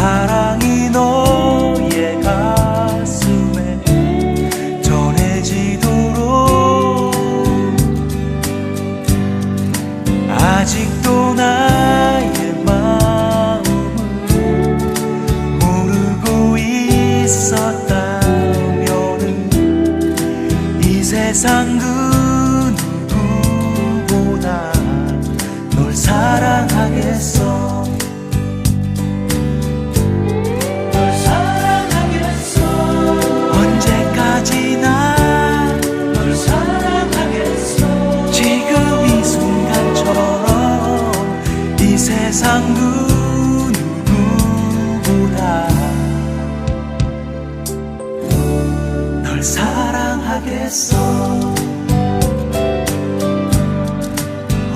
사랑이 너의 가슴에 전해지도록 아직도 나의 마음을 모르고 있었다면 이 세상 그 구보다 널 사랑하겠어. 사랑하겠어.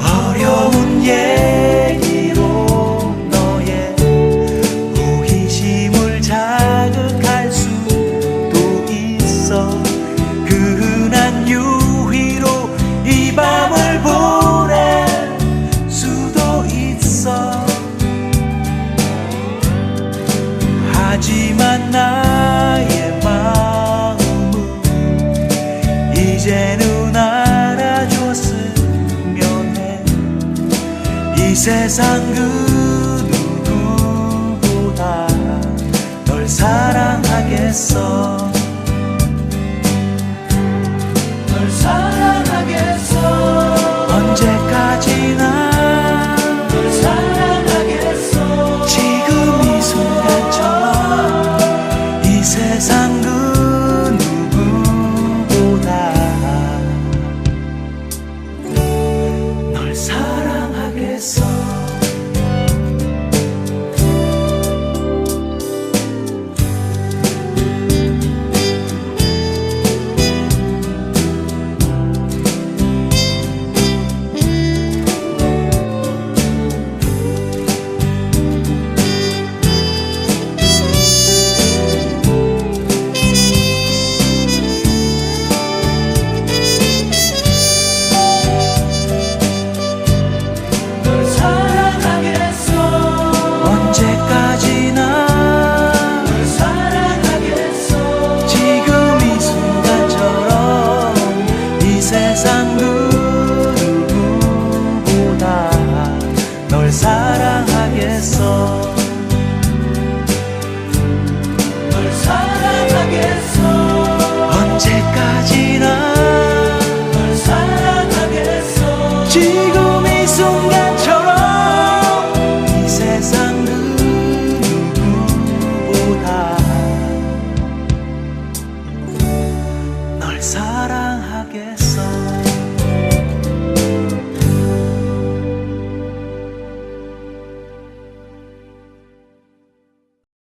어려운 예 이제 눈 알아줬으면 해 이 세상 그 누구보다 널 사랑하겠어.